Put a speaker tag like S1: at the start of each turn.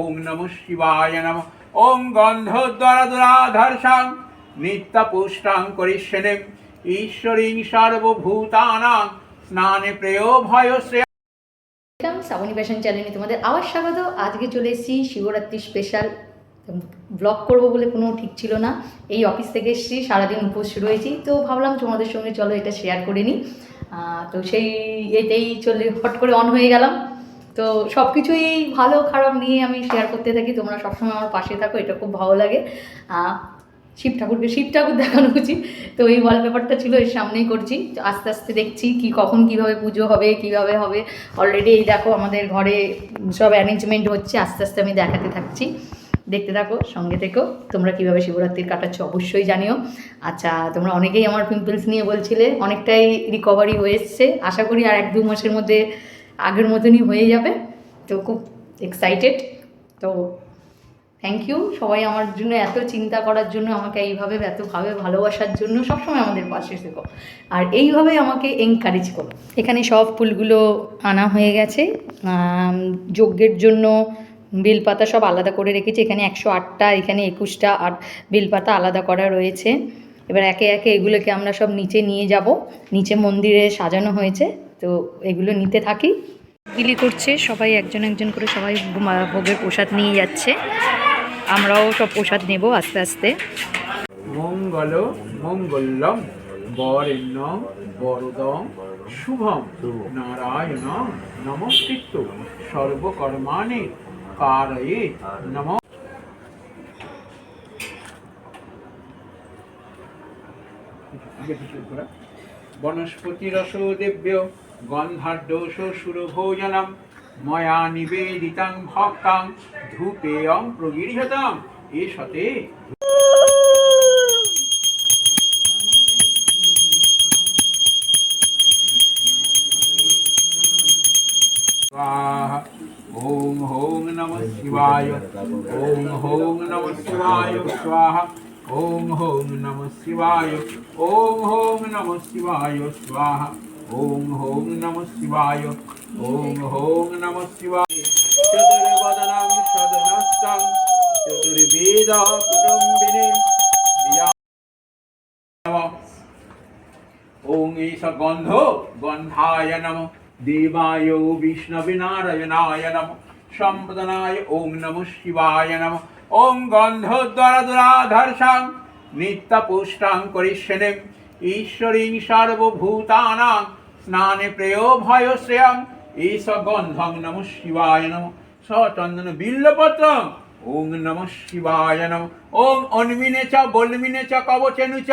S1: ওং নম শিবায় নম। ওং গন্ধদ্বার দুরাধর্ষাং নিত্যপুষ্টাং করিষ্যনে ঈশ্বরীং সর্বভূতানাং, স্নানে প্রেয় ভয় শ্রেয়
S2: শ্রাবণী ফ্যাশন চ্যানেলে তোমাদের আবার স্বাগত। আজকে চলে এসেছি শিবরাত্রি স্পেশাল ব্লগ করব বলে কোনো ঠিক ছিল না। এই অফিস থেকে এসেছি, সারাদিন উপোস রয়েছি। তো ভাবলাম তোমাদের সঙ্গে চলো এটা শেয়ার করে নিই। তো সেই এতেই চলে, হট করে অন হয়ে গেলাম। তো সব কিছুই ভালো, খারাপ নিয়ে আমি শেয়ার করতে থাকি। তোমরা সবসময় আমার পাশে থাকো, এটা খুব ভালো লাগে। শিব ঠাকুরকে, শিব ঠাকুর দেখানো উচিত। তো এই ওয়ালপেপারটা ছিল, এর সামনেই করছি। আস্তে আস্তে দেখছি কি, কখন কীভাবে পুজো হবে, কীভাবে হবে। অলরেডি এই দেখো আমাদের ঘরে সব অ্যারেঞ্জমেন্ট হচ্ছে, আস্তে আস্তে আমি দেখাতে থাকছি। দেখতে থাকো, সঙ্গে থেকো। তোমরা কীভাবে শিবরাত্রির কাটাচ্ছ, অবশ্যই জানিও। আচ্ছা তোমরা অনেকেই আমার পিম্পলস নিয়ে বলছিলে, অনেকটাই রিকভারি হয়ে এসছে আশা করি আর এক দু মাসের মধ্যে আগের মতনই হয়ে যাবে। তো খুব এক্সাইটেড তো থ্যাংক ইউ সবাই আমার জন্য এত চিন্তা করার জন্য আমাকে এইভাবে, এতভাবে ভালোবাসার জন্য সবসময় আমাদের পাশে থেকো। আর এইভাবে আমাকে এনকারেজ করো। এখানে সব ফুলগুলো আনা হয়ে গেছে। যজ্ঞের জন্য বেলপাতা সব আলাদা করে রেখেছি। এখানে একশো আটটা, এখানে একুশটা আর বেলপাতা আলাদা করা রয়েছে। এবার একে একে এগুলোকে আমরা সব নিচে নিয়ে যাব। নিচে মন্দিরে সাজানো হয়েছে। তো এগুলো নিতে থাকি। বিলি করছে সবাই একজন একজন করে সবাই মা- ভোগের প্রসাদ নিয়ে যাচ্ছে। আমরাও সব প্রসাদ নেব আস্তে আস্তে।
S1: মঙ্গল মঙ্গলম বরেণ্য বরদম শুভম নারায়ণ নমস্কৃত সর্বকর্মাণি কারয়ে নম। বনস্পতিরস দেব্য গন্ধাঢ্যস সুরভোজনম ময়া নিবেদিতাং ভক্তাং ধূপেয়ং প্রগীর্যতাম এষতে स्वाहा ॐ ॐ नमः शिवाय ॐ ॐ नमः शिवाय स्वाहा ॐ ॐ नमः शिवाय ॐ ॐ नमः शिवाय स्वाहा ॐ ॐ नमः शिवाय ॐ ॐ नमः शिवाय चतुर्वदनं सदनस्तं चतुर्वेद कुटुम्बिने धिया नमः ওং এইস গন্ধ গন্ধায় নম দেবায় বিষ্ণবে নারায়ণায় নম সম্পদনায় ওং নম শিবায় নম ওং গন্ধদ্বার দুরাধর্ষাং নিত্যপুষ্টাং করিষ্যনে ঈশ্বরীং সর্বভূতানাং স্নানে প্রেয় ভয় শ্রেয়ং। এইস গন্ধং নম শিবায় নম। সচন্দন বিল্লপত্রং। ওং নম শিবায় নম। ওং অন্মিনে চ, বল্মিনে চ, কবচেনু চ।